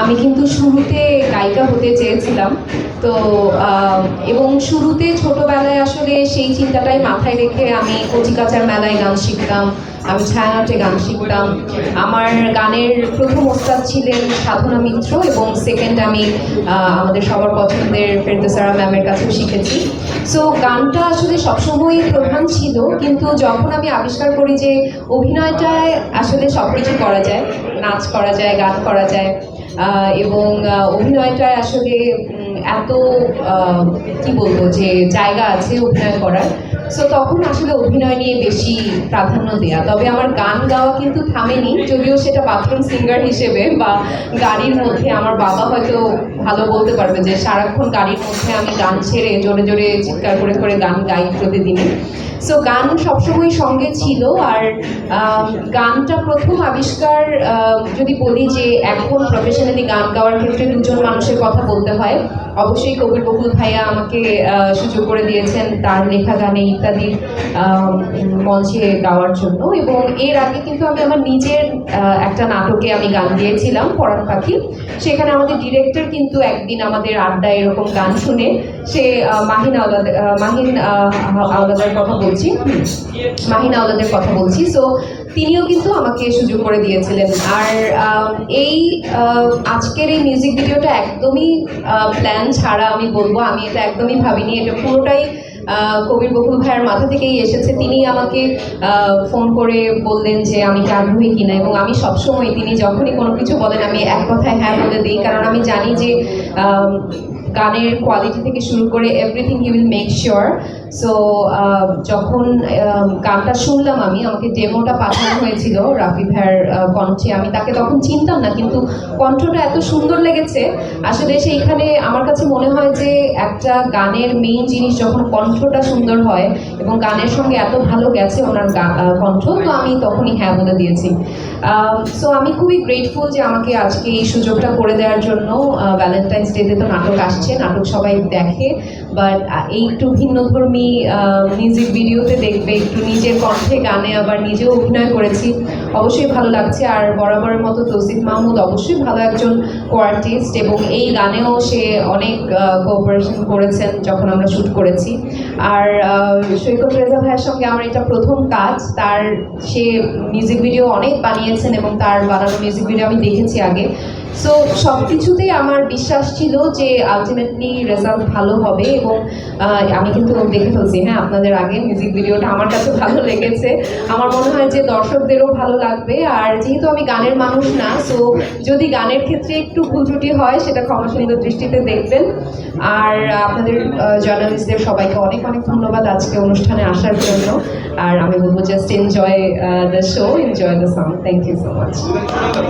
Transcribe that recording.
আমি কিন্তু শুরুতে গায়িকা হতে চেয়েছিলাম। তো এবং শুরুতে ছোটবেলায় আসলে সেই চিন্তাটাই মাথায় রেখে আমি কচিকাচার মেলায় গান শিখতাম, আমি ছায়ানটে গান শিখতাম। আমার গানের প্রথম ওস্তাদ ছিলেন সাধনা মিত্র এবং সেকেন্ড আমি আমাদের সবার পছন্দের ফেরদোসারা ম্যামের কাছেও শিখেছি। সো গানটা আসলে সবসময়ই প্রধান ছিল, কিন্তু যখন আমি আবিষ্কার করি যে অভিনয়টায় আসলে সব কিছু করা যায়, নাচ করা যায়, গান করা যায় এবং অভিনয়টা আসলে এত কি বলব যে জায়গা আছে অভিনয় করার। সো তখন আসলে অভিনয় নিয়ে বেশি প্রাধান্য দেয়া। তবে আমার গান গাওয়া কিন্তু থামেনি, যদিও সেটা বাথরুম সিঙ্গার হিসেবে বা গাড়ির মধ্যে আমার বাবা হয়তো ভালো বলতে পারবে যে, সারাক্ষণ গাড়ির মধ্যে আমি গান ছেড়ে জোরে জোরে চিৎকার করে করে গান গাই প্রতিদিনই। সো গান সবসময় সঙ্গে ছিল আর গানটা প্রথম আবিষ্কার যদি বলি যে এখন প্রফেশনালি গান গাওয়ার ক্ষেত্রে দুজন মানুষের কথা বলতে হয়। অবশ্যই কবির বকুল ভাইয়া আমাকে সুযোগ করে দিয়েছেন তার লেখা গানে ইত্যাদির মঞ্চে গাওয়ার জন্য। এবং এর আগে কিন্তু আমি আমার নিজের একটা নাটকে আমি গান গিয়েছিলাম, পরাণ পাখি। সেখানে আমাদের ডিরেক্টর কিন্তু একদিন আমাদের আড্ডায় এরকম গান শুনে সে মাহিন আওলাদ মাহিন আওলাদের কথা বলছি। মাহিন আওলাদের কথা বলছি। সো তিনিও কিন্তু আমাকে সুযোগ করে দিয়েছিলেন। আর এই আজকের এই মিউজিক ভিডিওটা একদমই প্ল্যান ছাড়া আমি বলব, আমি এটা একদমই ভাবিনি। এটা পুরোটাই কবির বকুল ভাইয়ের মাথা থেকেই এসেছে। তিনি আমাকে ফোন করে বললেন যে আমি কি আগ্রহী কিনা এবং আমি সবসময় তিনি যখনই কোনো কিছু বলেন, আমি এক কথায় হ্যাঁ বলে দিই। কারণ আমি জানি যে গানের কোয়ালিটি থেকে শুরু করে everything he will make sure so যখন গানটা শুনলাম আমি আমাকে ডেমোটা পাঠানো হয়েছিল রাফি ভাইয়ের আহ, কণ্ঠে। আমি তাকে তখন চিনতাম না কিন্তু কণ্ঠটা এত সুন্দর লেগেছে। আসলে সেইখানে আমার কাছে মনে হয় যে একটা গানের মেইন জিনিস যখন কণ্ঠটা সুন্দর হয় এবং গানের সঙ্গে এত ভালো গেছে ওনার কণ্ঠ তো আমি তখনই হ্যাঁ বলে দিয়েছি। সো আমি খুবই গ্রেটফুল যে আমাকে আজকে এই সুযোগটা করে দেওয়ার জন্য ভ্যালেন্টাইন্স ডেতে তো নাটক আসছে নাটক সবাই দেখে বাট এই একটু ভিন্নধর্মী মিউজিক ভিডিওতে দেখবে একটু নিজের কণ্ঠে গানে আবার নিজেও অভিনয় করেছি। অবশ্যই ভালো লাগছে। আর বরাবরের মতো তৌসিফ মাহমুদ অবশ্যই ভালো একজন কোয়ার্টিস্ট এবং এই গানেও সে অনেক কোঅপারেশন করেছেন যখন আমরা শ্যুট করেছি। আর সৈকত রেজা ভাইয়ের সঙ্গে আমার এটা প্রথম কাজ। তার, সে মিউজিক ভিডিও অনেক বানিয়েছেন এবং তার বানানো মিউজিক ভিডিও আমি দেখেছি আগে। সো সব কিছুতেই আমার বিশ্বাস ছিল যে আলটিমেটলি রেজাল্ট ভালো হবে এবং আমি কিন্তু দেখে ফেলছি হ্যাঁ আপনাদের আগে মিউজিক ভিডিওটা আমার কাছে ভালো লেগেছে। আমার মনে হয় যে দর্শকদেরও ভালো লাগবে। আর যেহেতু আমি গানের মানুষ না সো যদি গানের ক্ষেত্রে একটু ভুল ত্রুটি হয়, সেটা ক্ষমা সুন্দর দৃষ্টিতে দেখবেন। আর, আপনাদের জার্নালিস্টদের সবাইকে অনেক অনেক ধন্যবাদ আজকে অনুষ্ঠানে আসার জন্য। আর আমি বলব just enjoy the show enjoy the song thank you so much